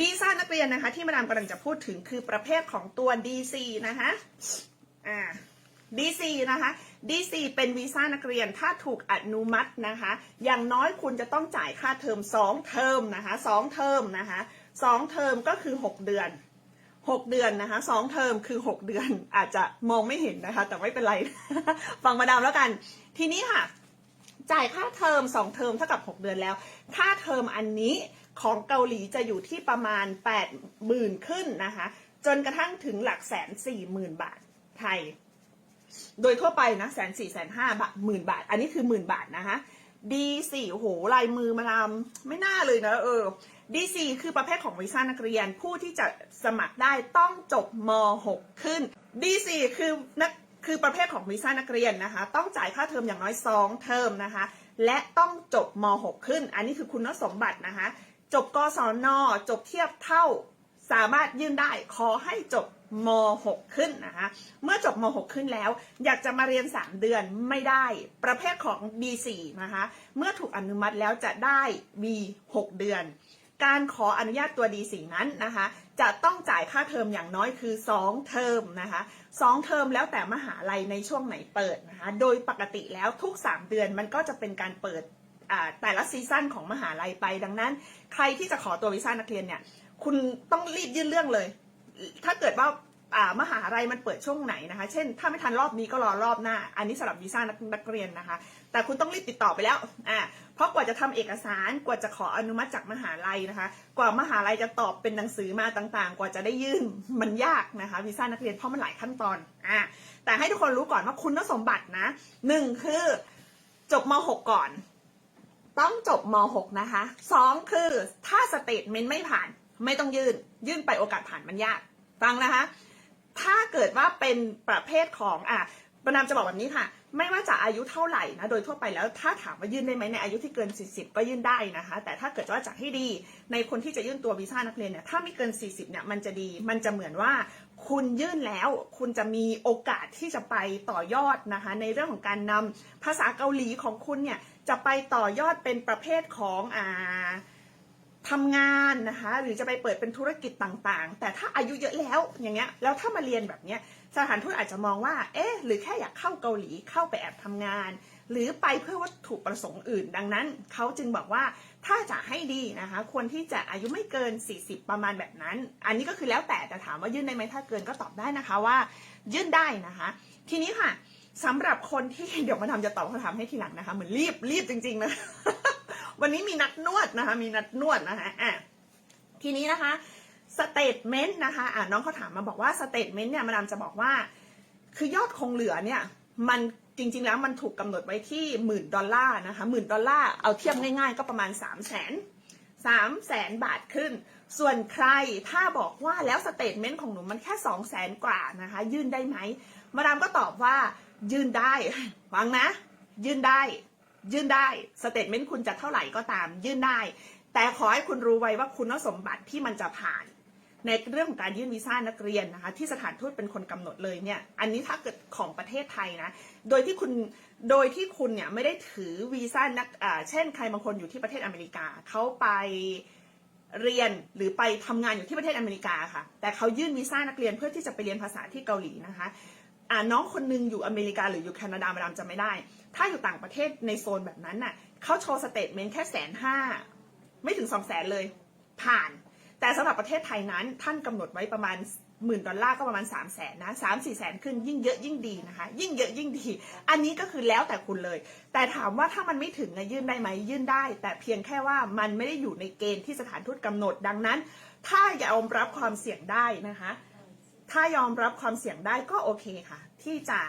วีซ่านักเรียนนะคะ ที่มาดามกำลังจะพูดถึงคือประเภทของตัว DC นะคะอ่า DC นะคะ DC เป็นวีซ่านักเรียนถ้าถูกอนุมัตินะคะ อย่างน้อยคุณจะต้องจ่ายค่าเทอม2 เทอมนะคะ2เทอมนะคะ2เทอมก็คือ 6 เดือน 6 เดือนนะคะ2เทอมคือ 6 เดือนอาจจะมองไม่เห็นนะคะ แต่ไม่เป็นไร ฟังมาดามแล้วกัน ทีนี้ค่ะ จ่ายค่าเทอม2เทอมเท่ากับ 6 เดือนแล้ว ค่าเทอมอันนี้ของเกาหลีจะอยู่ที่ประมาณ 8 0,000 ขึ้นนะคะ จนกระทั่งถึงหลักแสนสี่หมื่นบาทไทย โดยทั่วไปนะแสนสี่แสนห้าบาทหมื่นบาท อันนี้คือหมื่นบาทนะคะดีสี่โหลายมือมาทำไม่น่าเลยนะเออดีสี่คือประเภทของวีซ่านักเรียนผู้ที่จะสมัครได้ต้องจบม .6 ขึ้นดีสี่คือนัก คือประเภทของวีซ่านักเรียนนะคะ ต้องจ่ายค่าเทอมอย่างน้อย 2 เทอมนะคะ และต้องจบม .6 ขึ้น อันนี้คือคุณสมบัตินะคะ จบกศนจบเทียบเท่าสามารถยื่นได้ขอให้จบม .6 ขึ้นนะคะ เมื่อจบม .6 ขึ้นแล้ว อยากจะมาเรียน 3 เดือนไม่ได้ ประเภทของ B4 นะคะ เมื่อถูกอนุมัติแล้วจะได้ B 6 เดือน การขออนุญาตตัว D4 นั้นนะคะ จะต้องจ่ายค่าเทอมอย่างน้อยคือ 2 เทอมนะคะ2เทอมแล้วแต่มหาลัยในช่วงไหนเปิดนะคะ โดยปกติแล้วทุก 3 เดือนมันก็จะเป็นการเปิดแต่ละซีซั่นของมหาลัยไป ดังนั้น ใครที่จะขอตัววีซ่านักเรียนเนี่ย คุณต้องรีบยื่นเรื่องเลย ถ้าเกิดว่ามหาลัยมันเปิดช่วงไหนนะคะ เช่น ถ้าไม่ทันรอบนี้ก็รอรอบหน้า อันนี้สำหรับวีซ่านักเรียนนะคะ แต่คุณต้องรีบติดต่อไปแล้วอ่าเพราะกว่าจะทำเอกสารกว่าจะขออนุมัติจากมหาลัยนะคะ กว่ามหาลัยจะตอบเป็นหนังสือมาต่างๆ กว่าจะได้ยื่นมันยากนะคะวีซ่านักเรียนเพราะมันหลายขั้นตอนอ่าแต่ให้ทุกคนรู้ก่อนว่าคุณสมบัตินะหนึ่งคือจบม .6 ก่อน ต้องจบม .6 นะคะสองคือถ้าสเตทเมนต์ไม่ผ่านไม่ต้องยื่น ยื่นไปโอกาสผ่านมันยาก ฟังนะคะ ถ้าเกิดว่าเป็นประเภทของอะประนามจะบอกแบบนี้ค่ะ ไม่ว่าจะอายุเท่าไหร่นะ โดยทั่วไปแล้วถ้าถามว่ายื่นได้ไหมในอายุที่เกิน 40 ก็ยื่นได้นะคะ แต่ถ้าเกิดว่าจะให้ดีในคนที่จะยื่นตัววีซ่านักเรียนเนี่ยถ้าไม่เกิน 40เนี่ยมันจะดี มันจะเหมือนว่าคุณยื่นแล้ว คุณจะมีโอกาสที่จะไปต่อยอดนะคะ ในเรื่องของการนำภาษาเกาหลีของคุณเนี่ยจะไปต่อยอดเป็นประเภทของอ่า ทำงานนะคะหรือจะไปเปิดเป็นธุรกิจต่างๆ แต่ถ้าอายุเยอะแล้วอย่างเงี้ยแล้วถ้ามาเรียนแบบเนี้ยสถานทูตอาจจะมองว่า เอ๊ะ หรือแค่อยากเข้าเกาหลีเข้าไปแอบทำงาน หรือไปเพื่อวัตถุประสงค์อื่น ดังนั้นเขาจึงบอกว่าถ้าจะให้ดีนะคะ ควรที่จะอายุไม่เกิน 40 ประมาณแบบนั้น อันนี้ก็คือแล้วแต่แต่ถามว่ายื่นได้ไหมถ้าเกินก็ตอบได้นะคะว่า ยื่นได้นะคะ ทีนี้ค่ะสำหรับคนที่เดี๋ยวมาทำจะตอบคำถามให้ทีหลังนะคะ เหมือนรีบรีบจริงๆนะ วันนี้มีนัดนวดนะคะ มีนัดนวดนะคะอะทีนี้นะคะสเตทเมนต์นะคะอะน้องเขาถามมาบอกว่าสเตทเมนต์เนี่ยมาดามจะบอกว่า คือยอดคงเหลือเนี่ยมันจริง ๆ แล้วมันถูกกำหนดไว้ที่หมื่นดอลลาร์นะคะหมื่นดอลลาร์เอาเทียบง่าย ๆ ก็ประมาณ3 0 0แสนสามแสนบาทขึ้น ส่วนใครถ้าบอกว่าแล้วสเตทเมนต์ของหนูมันแค่2 0 0แสนกว่านะคะ ยื่นได้ไหมมาดามก็ตอบว่ายื่นได้ฟังนะ ยื่นได้ ยื่นได้สเตทเมนต์คุณจะเท่าไหร่ก็ตาม ยื่นได้ แต่ขอให้คุณรู้ไว้ว่าคุณสมบัติที่มันจะผ่าน ในเรื่องของการยื่นวีซ่านักเรียนนะคะที่สถานทูตเป็นคนกำหนดเลยเนี่ยอันนี้ถ้าเกิดของประเทศไทยนะโดยที่คุณโดยที่คุณเนี่ยไม่ได้ถือวีซ่านักเช่นใครบางคนอยู่ที่ประเทศอเมริกาเขาไปเรียนหรือไปทำงานอยู่ที่ประเทศอเมริกาค่ะ แต่เขายื่นวีซ่านักเรียนเพื่อที่จะไปเรียนภาษาที่เกาหลีนะคะ อ่าน้องคนหนึงอยู่อเมริกาหรืออยู่แคนาดามาดามจะไม่ได้ ถ้าอยู่ต่างประเทศในโซนแบบนั้นน่ะเขาโชว์สเตทเมนต์แค่แสนห้าไม่ถึงสองแสนเลย ผ่าน แต่สำหรับประเทศไทยนั้น ท่านกำหนดไว้ประมาณหมื่นดอลลาร์ก็ประมาณ3 0 0แสนนะสามสี่แสนขึ้นยิ่งเยอะยิ่งดีนะคะ ยิ่งเยอะยิ่งดี อันนี้ก็คือแล้วแต่คุณเลย แต่ถามว่าถ้ามันไม่ถึงนะยื่นได้ไหมยื่นได้ แต่เพียงแค่ว่ามันไม่ได้อยู่ในเกณฑ์ที่สถานทูตกำหนดดังนั้น ถ้ายอมรับความเสี่ยงได้นะคะ ถ้ายอมรับความเสี่ยงได้ก็โอเคค่ะ ที่จะ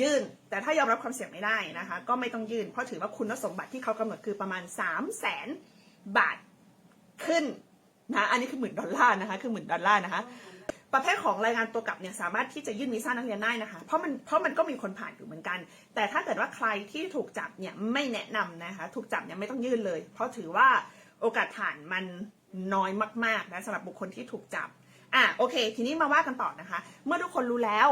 ยื่น แต่ถ้ายอมรับความเสี่ยงไม่ได้นะคะ ก็ไม่ต้องยื่น เพราะถือว่าคุณสมบัติที่เขากำหนดคือประมาณ 3 0 0แสนบาทขึ้นนะอันนี้คือหมื่นดอลลาร์นะคะคือหมื่นดอลลาร์นะคะประเภทของรายงานตัวกลับเนี่ยสามารถที่จะยื่นวีซ่านักเรียนได้นะคะ เพราะมันเพราะมันก็มีคนผ่านอยู่เหมือนกัน แต่ถ้าเกิดว่าใครที่ถูกจับเนี่ยไม่แนะนำนะคะ ถูกจับเนี่ยไม่ต้องยื่นเลย เพราะถือว่าโอกาสผ่านมันน้อยมากๆนะสำหรับบุคคลที่ถูกจับ อะโอเค ทีนี้มาว่ากันต่อนะคะ เมื่อทุกคนรู้แล้ว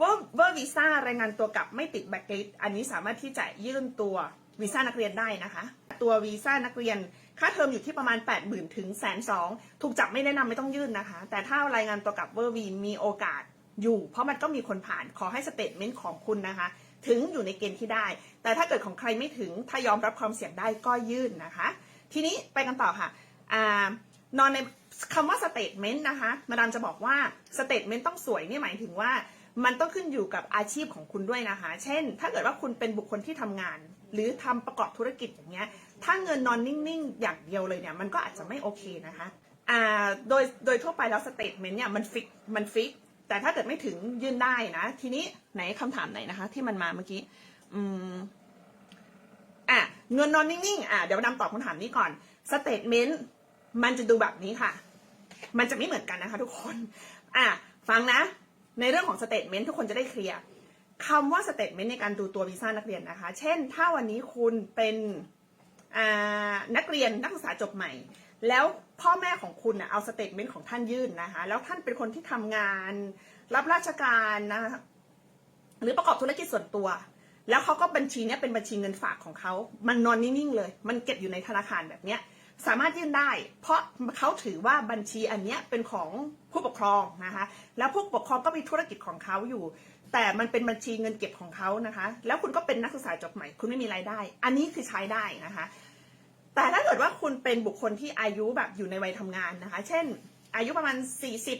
ว่าว่าวีซ่ารายงานตัวกลับไม่ติดแบ็กลิสอันนี้สามารถที่จะยื่นตัววีซ่านักเรียนได้นะคะ ตัววีซ่านักเรียนค่าเทอมอยู่ที่ประมาณ 8 0,000ถึงแสนสองถูกจับไม่แนะนำไม่ต้องยื่นนะคะ แต่ถ้ารายงานตัวกลับเวอร์วีมีโอกาสอยู่ เพราะมันก็มีคนผ่านขอให้สเตทเมนต์ของคุณนะคะ ถึงอยู่ในเกณฑ์ที่ได้ แต่ถ้าเกิดของใครไม่ถึงถ้ายอมรับความเสี่ยงได้ก็ยื่นนะคะ ทีนี้ไปกันต่อค่ะอนอนใน คำว่าสเตทเมนต์นะคะ มาดามจะบอกว่าสเตทเมนต์ต้องสวยนี่หมายถึงว่า มันต้องขึ้นอยู่กับอาชีพของคุณด้วยนะคะ เช่น ถ้าเกิดว่าคุณเป็นบุคคลที่ทำงาน หรือทำประกอบธุรกิจอย่างเงี้ย ถ้าเงินนอนนิ่งๆ อย่างเดียวเลยเนี่ยมันก็อาจจะไม่โอเคนะคะอ่าโดยโดยทั่วไปแล้วสเตทเมนต์เนี่ยมันฟิกมันฟิกแต่ถ้าเกิดไม่ถึงยื่นได้นะ ทีนี้ไหนคำถามไหนนะคะ ที่มันมาเมื่อกี้อืมอะเงินนอนนิ่งๆอะเดี๋ยวนำตอบคำถามนี้ก่อนสเตทเมนต์มันจะดูแบบนี้ค่ะ มันจะไม่เหมือนกันนะคะทุกคน อะฟังนะ ในเรื่องของสเตทเมนต์ทุกคนจะได้เคลียร์คำว่าสเตทเมนต์ในการดูตัววีซ่านักเรียนนะคะ เช่น ถ้าวันนี้คุณเป็นนักเรียนนักศึกษาจบใหม่ แล้วพ่อแม่ของคุณนะเอาสเตทเมนต์ของท่านยื่นนะคะ แล้วท่านเป็นคนที่ทำงาน รับราชการนะคะหรือประกอบธุรกิจส่วนตัว แล้วเขาก็บัญชีเนี้ยเป็นบัญชีเงินฝากของเขา มันนอนนิ่งๆเลย มันเก็บอยู่ในธนาคารแบบเนี้ย สามารถยื่นได้ เพราะเขาถือว่าบัญชีอันเนี้ยเป็นของผู้ปกครองนะคะ แล้วผู้ปกครองก็มีธุรกิจของเขาอยู่ แต่มันเป็นบัญชีเงินเก็บของเขานะคะ แล้วคุณก็เป็นนักศึกษาจบใหม่ คุณไม่มีรายได้ อันนี้คือใช้ได้นะคะ แต่ถ้าเกิดว่าคุณเป็นบุคคลที่อายุแบบอยู่ในวัยทำงานนะคะ เช่น อายุประมาณ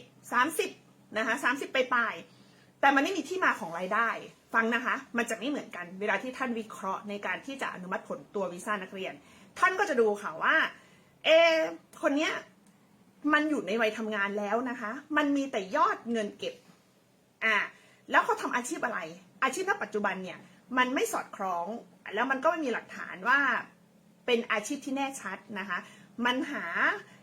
40 30นะคะ30 ไปปลายแต่มันไม่มีที่มาของรายได้ ฟังนะคะ มันจะไม่เหมือนกัน เวลาที่ท่านวิเคราะห์ในการที่จะอนุมัติผลตัววีซ่านักเรียน ท่านก็จะดูค่ะว่า เอ คนเนี้ย มันอยู่ในวัยทำงานแล้วนะคะ มันมีแต่ยอดเงินเก็บ อ่า แล้วเขาทำอาชีพอะไร อาชีพณปัจจุบันเนี่ย มันไม่สอดคล้อง แล้วมันก็ไม่มีหลักฐานว่าเป็นอาชีพที่แน่ชัดนะคะ มันหา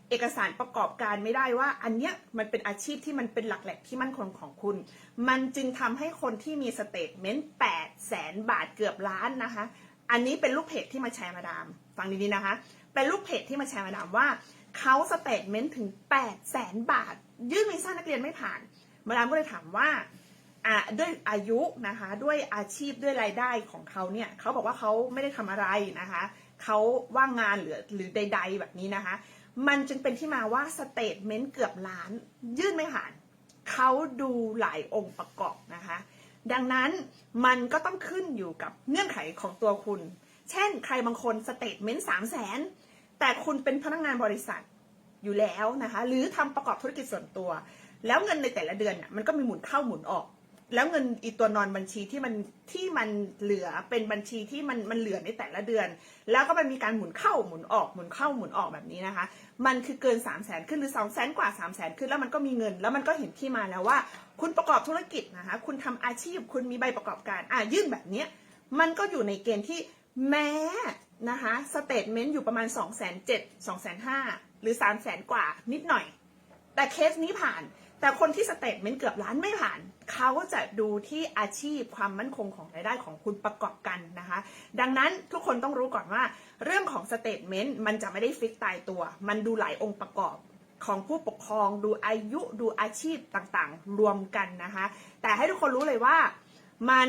เอกสารประกอบการไม่ได้ว่า อันเนี้ยมันเป็นอาชีพที่มันเป็นหลักแหล่งที่มั่นคงของคุณ มันจึงทำให้คนที่มีสเตทเมนต์แปดแสนบาทเกือบล้านนะคะ อันนี้เป็นลูกเพจที่มาแชร์มาดาม ฟังดีๆนะคะ เป็นลูกเพจที่มาแชร์มาดามว่าเขาสเตทเมนต์ถึง8 0 0แสนบาท ยื่นวีซ่านักเรียนไม่ผ่าน มาดามก็เลยถามว่าอ่าด้วยอายุนะคะด้วยอาชีพด้วยรายได้ของเขาเนี่ยเขาบอกว่าเขาไม่ได้ทำอะไรนะคะเขาว่างงานหรือหรือใด ๆ แบบนี้นะคะ มันจึงเป็นที่มาว่าสเตทเมนต์เกือบล้าน ยื่นไม่ผ่านเขาดูหลายองค์ประกอบนะคะ ดังนั้นมันก็ต้องขึ้นอยู่กับเงื่อนไขของตัวคุณ เช่น ใครบางคนสเตทเมนต์สามแสนแต่คุณเป็นพนักงานบริษัทอยู่แล้วนะคะ หรือทำประกอบธุรกิจส่วนตัว แล้วเงินในแต่ละเดือนมันก็มีหมุนเข้าหมุนออก แล้วเงินอีตัวนอนบัญชีที่มันที่มันเหลือเป็นบัญชีที่มันมันเหลือในแต่ละเดือน แล้วก็มันมีการหมุนเข้าหมุนออกหมุนเข้าหมุนออกแบบนี้นะคะ มันคือเกิน3 0 0แสนขึ้นหรือ2 0 0แสนกว่า3 0 0แสนขึ้นแล้วมันก็มีเงิน แล้วมันก็เห็นที่มาแล้วว่า คุณประกอบธุรกิจนะคะ คุณทำอาชีพ คุณมีใบประกอบการอะยื่นแบบเนี้ยมันก็อยู่ในเกณฑ์ที่ แม้นะคะสเตทเมนต์อยู่ประมาณ 2 7 0 0 0 2 5 0 0หรือ3 0 0 0 0 0 กว่านิดหน่อย แต่เคสนี้ผ่าน แต่คนที่สเตทเมนต์เกือบล้านไม่ผ่าน เขาจะดูที่อาชีพความมั่นคงของรายได้ของคุณประกอบกันนะคะ ดังนั้นทุกคนต้องรู้ก่อนว่า เรื่องของสเตทเมนต์มันจะไม่ได้ฟิกตายตัว มันดูหลายองค์ประกอบของผู้ปกครองดูอายุดูอาชีพต่างๆ รวมกันนะคะ แต่ให้ทุกคนรู้เลยว่ามัน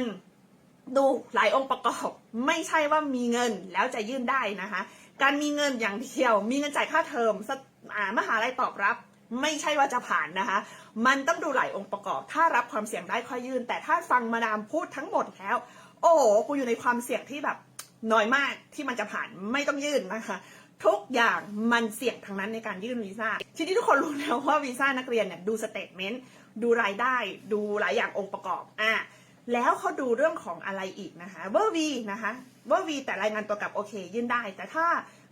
ดูหลายองค์ประกอบ ไม่ใช่ว่ามีเงินแล้วจะยื่นได้นะคะ การมีเงินอย่างเดียว มีเงินจ่ายค่าเทอมสอ่ามหาลัยตอบรับ ไม่ใช่ว่าจะผ่านนะคะ มันต้องดูหลายองค์ประกอบ ถ้ารับความเสี่ยงได้ค่อยยื่น แต่ถ้าฟังมาดามพูดทั้งหมดแล้ว โอ้โหกูอยู่ในความเสี่ยงที่แบบน้อยมากที่มันจะผ่านไม่ต้องยื่นนะคะทุกอย่างมันเสี่ยงทั้งนั้นในการยื่นวีซ่า ทีนี้ทุกคนรู้แล้วว่าวีซ่านักเรียนเนี่ยดูสเตทเมนต์ดูรายได้ ดูหลายอย่างองค์ประกอบ อะ แล้วเขาดูเรื่องของอะไรอีกนะคะเบอร์วีนะคะเบอร์วีแต่รายงานตัวกับโอเค ยื่นได้ แต่ถ้า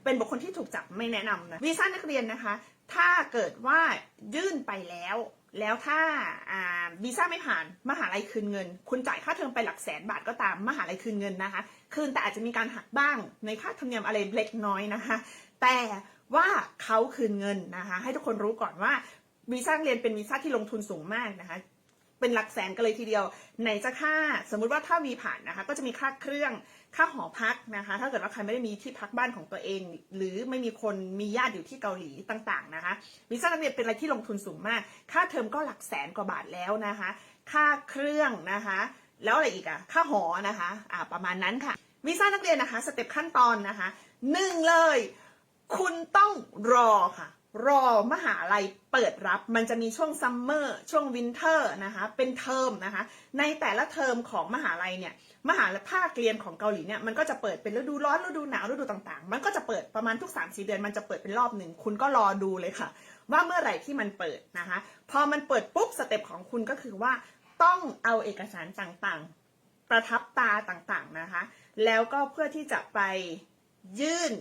เป็นบุคคลที่ถูกจับไม่แนะนำนะวีซ่านักเรียนนะคะ ถ้าเกิดว่ายื่นไปแล้ว แล้วถ้าวีซ่าไม่ผ่านมหาลัยคืนเงิน คุณจ่ายค่าเทอมไปหลักแสนบาทก็ตามมหาลัยคืนเงินนะคะ คืนแต่อาจจะมีการหักบ้างในค่าธรรมเนียมอะไรเล็กน้อยนะคะ แต่ว่าเขาคืนเงินนะคะ ให้ทุกคนรู้ก่อนว่าวีซ่านักเรียนเป็นวีซ่าที่ลงทุนสูงมากนะคะ เป็นหลักแสนกันเลยทีเดียวไหนจะค่า สมมุติว่าถ้าวีผ่านนะคะก็จะมีค่าเครื่องค่าหอพักนะคะ ถ้าเกิดว่าใครไม่ได้มีที่พักบ้านของตัวเอง หรือไม่มีคนมีญาติอยู่ที่เกาหลีต่างๆนะคะวีซ่านักเรียนเป็นอะไรที่ลงทุนสูงมาก ค่าเทอมก็หลักแสนกว่าบาทแล้วนะคะ ค่าเครื่องนะคะ แล้วอะไรอีกอะค่าหอนะคะอ่าประมาณนั้นค่ะวีซ่านักเรียนนะคะสเต็ปขั้นตอนนะคะหนึ่งเลย คุณต้องรอค่ะ รอมหาลัยเปิดรับมันจะมีช่วงซัมเมอร์ช่วงวินเทอร์นะคะเป็นเทอมนะคะในแต่ละเทอมของมหาลัยเนี่ยมหาภาคเรียนของเกาหลีเนี่ยมันก็จะเปิดเป็นฤดูร้อนฤดูหนาวฤดูต่างๆ มันก็จะเปิดประมาณทุก3 4เดือนมันจะเปิดเป็นรอบหนึ่งคุณก็รอดูเลยค่ะ ว่าเมื่อไหร่ที่มันเปิดนะคะพอมันเปิดปุ๊บสเต็ปของคุณก็คือว่าต้องเอาเอกสารต่างๆ ประทับตาต่างๆนะคะ แล้วก็เพื่อที่จะไปยื่น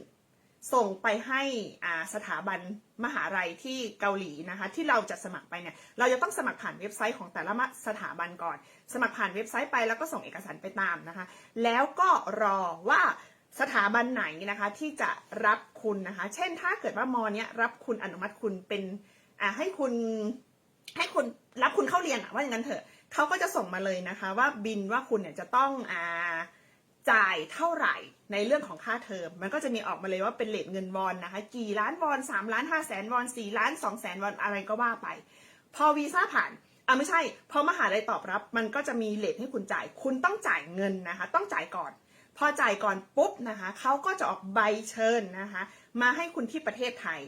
ส่งไปให้อ่าสถาบันมหาลัยที่เกาหลีนะคะ ที่เราจะสมัครไปเนี่ย เราจะต้องสมัครผ่านเว็บไซต์ของแต่ละสถาบันก่อน สมัครผ่านเว็บไซต์ไปแล้วก็ส่งเอกสารไปตามนะคะ แล้วก็รอว่าสถาบันไหนนะคะที่จะรับคุณนะคะ เช่นถ้าเกิดว่ามอเนี้ยรับคุณอนุมัติคุณเป็นอ่าให้คุณให้คุณรับคุณเข้าเรียนอะว่าอย่างนั้นเถอะเขาก็จะส่งมาเลยนะคะ ว่าบินว่าคุณเนี่ยจะต้องอ่า จ่ายเท่าไหร่ในเรื่องของค่าเทอม มันก็จะมีออกมาเลยว่าเป็นเลทเงินวอนนะคะ กี่ล้านวอน3ล้าน5แสนวอน4ล้าน2แสนวอนอะไรก็ว่าไป พอวีซ่าผ่านอะไม่ใช่ พอมหาลัยตอบรับ มันก็จะมีเลทให้คุณจ่าย คุณต้องจ่ายเงินนะคะ ต้องจ่ายก่อน พอจ่ายก่อนปุ๊บนะคะเขาก็จะออกใบเชิญนะคะ มาให้คุณที่ประเทศไทย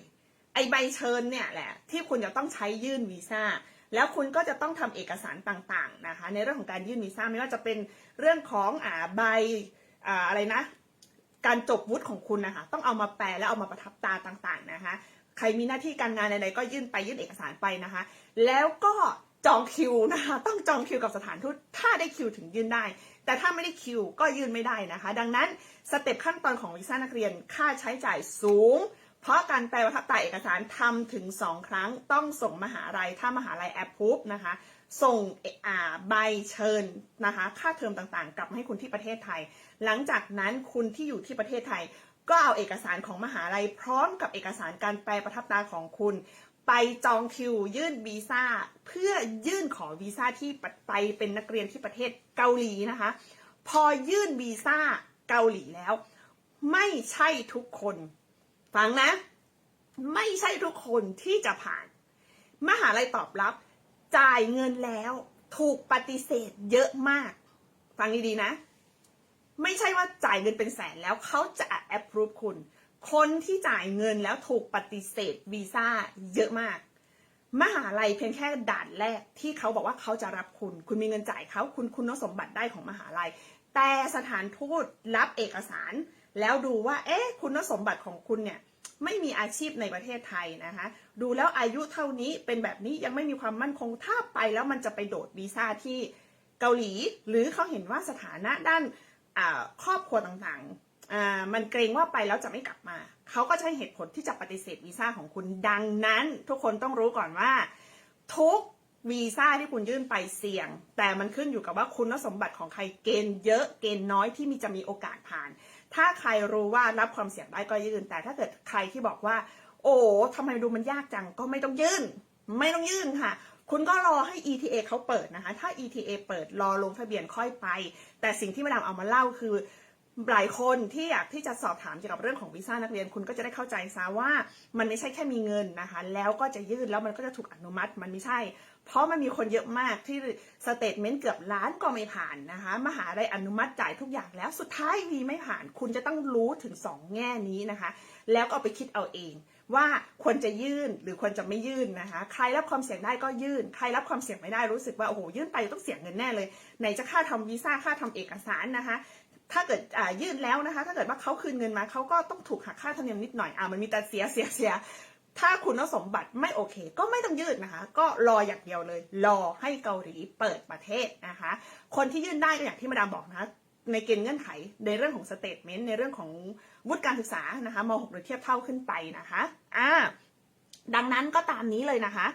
ไอใบเชิญเนี่ยแหละ ที่คุณจะต้องใช้ยื่นวีซ่า แล้วคุณก็จะต้องทำเอกสารต่างๆนะคะ ในเรื่องของการยื่นวีซ่าไม่ว่าจะเป็นเรื่องของอ่าใบอ่าอะไรนะ การจบวุฒิของคุณนะคะ ต้องเอามาแปลแล้วเอามาประทับตาต่างๆนะคะ ใครมีหน้าที่การงานใดๆก็ยื่นไปยื่นเอกสารไปนะคะ แล้วก็จองคิวนะคะต้องจองคิวกับสถานทูตถ้าได้คิวถึงยื่นได้ แต่ถ้าไม่ได้คิวก็ยื่นไม่ได้นะคะ ดังนั้นสเต็ปขั้นตอนของวีซ่านักเรียนค่าใช้จ่ายสูง เพราะการแปลประทับตาเอกสารทำถึง 2 ครั้งต้องส่งมหาลัย ถ้ามหาลัยแอปพูฟนะคะ ส่งอ่าใบเชิญนะคะ ค่าเทอมต่างๆ กลับมาให้คุณที่ประเทศไทย หลังจากนั้นคุณที่อยู่ที่ประเทศไทย ก็เอาเอกสารของมหาลัย พร้อมกับเอกสารการแปลประทับตาของคุณไปจองคิวยื่นวีซ่าเพื่อยื่นขอวีซ่าที่ไปเป็นนักเรียนที่ประเทศเกาหลีนะคะ พอยื่นวีซ่าเกาหลีแล้ว ไม่ใช่ทุกคน ฟังนะ ไม่ใช่ทุกคนที่จะผ่าน มหาลัยตอบรับ จ่ายเงินแล้วถูกปฏิเสธเยอะมาก ฟังดีๆนะ ไม่ใช่ว่าจ่ายเงินเป็นแสนแล้วเขาจะ approve คุณ คนที่จ่ายเงินแล้วถูกปฏิเสธวีซ่าเยอะมาก มหาลัยเพียงแค่ด่านแรกที่เขาบอกว่าเขาจะรับคุณ คุณมีเงินจ่ายเขาคุณคุณสมบัติได้ของมหาลัย แต่สถานทูตรับเอกสาร แล้วดูว่า เอ๊ะ คุณสมบัติของคุณเนี่ยไม่มีอาชีพในประเทศไทยนะคะ ดูแล้วอายุเท่านี้เป็นแบบนี้ยังไม่มีความมั่นคง ถ้าไปแล้วมันจะไปโดดวีซ่าที่เกาหลี หรือเขาเห็นว่าสถานะด้านครอบครัวต่างๆอ่ามันเกรงว่าไปแล้วจะไม่กลับมา เขาก็ใช้เหตุผลที่จะปฏิเสธวีซ่าของคุณ ดังนั้น ทุกคนต้องรู้ก่อนว่า ทุกวีซ่าที่คุณยื่นไปเสี่ยง แต่มันขึ้นอยู่กับว่าคุณสมบัติของใครเกณฑ์เยอะเกณฑ์น้อยที่มีจะมีโอกาสผ่าน ถ้าใครรู้ว่ารับความเสี่ยงได้ก็ยื่น แต่ถ้าเกิดใครที่บอกว่า โอ้ทำไมดูมันยากจังก็ไม่ต้องยื่น ไม่ต้องยื่นค่ะ คุณก็รอให้ ETA เขาเปิดนะคะ ถ้า ETA เปิดรอลงทะเบียนค่อยไป แต่สิ่งที่มาดามเอามาเล่าคือหลายคนที่อยากที่จะสอบถามเกี่ยวกับเรื่องของวีซ่านักเรียนคุณก็จะได้เข้าใจซะว่า มันไม่ใช่แค่มีเงินนะคะ แล้วก็จะยื่นแล้วมันก็จะถูกอนุมัติมันไม่ใช่ เพราะมันมีคนเยอะมากที่สเตทเมนต์เกือบล้านก็ไม่ผ่านนะคะ มหาลัยอนุมัติจ่ายทุกอย่างแล้วสุดท้ายวีไม่ผ่าน คุณจะต้องรู้ถึง 2 แง่นี้นะคะ แล้วก็เอาไปคิดเอาเอง ว่าควรจะยื่นหรือควรจะไม่ยื่นนะคะ ใครรับความเสี่ยงได้ก็ยื่น ใครรับความเสี่ยงไม่ได้รู้สึกว่าโอ้โหยื่นไปต้องเสียเงินแน่เลยไหนจะค่าทำวีซ่าค่าทำเอกสารนะคะถ้าเกิดอ่ายื่นแล้วนะคะ ถ้าเกิดว่าเขาคืนเงินมาเขาก็ต้องถูกหักค่าธรรมเนียมนิดหน่อยอ่ามันมีแต่เสียเสียเสีย ถ้าคุณสมบัติไม่โอเค ก็ไม่ต้องยื่นนะคะ ก็รออย่างเดียวเลย รอให้เกาหลีเปิดประเทศนะคะ คนที่ยื่นได้ก็อย่างที่มาดามบอกนะคะในเกณฑ์เงื่อนไขในเรื่องของสเตทเมนต์ในเรื่องของวุฒิการศึกษานะคะม .6 หรือเทียบเท่าขึ้นไปนะคะอ่าดังนั้นก็ตามนี้เลยนะคะ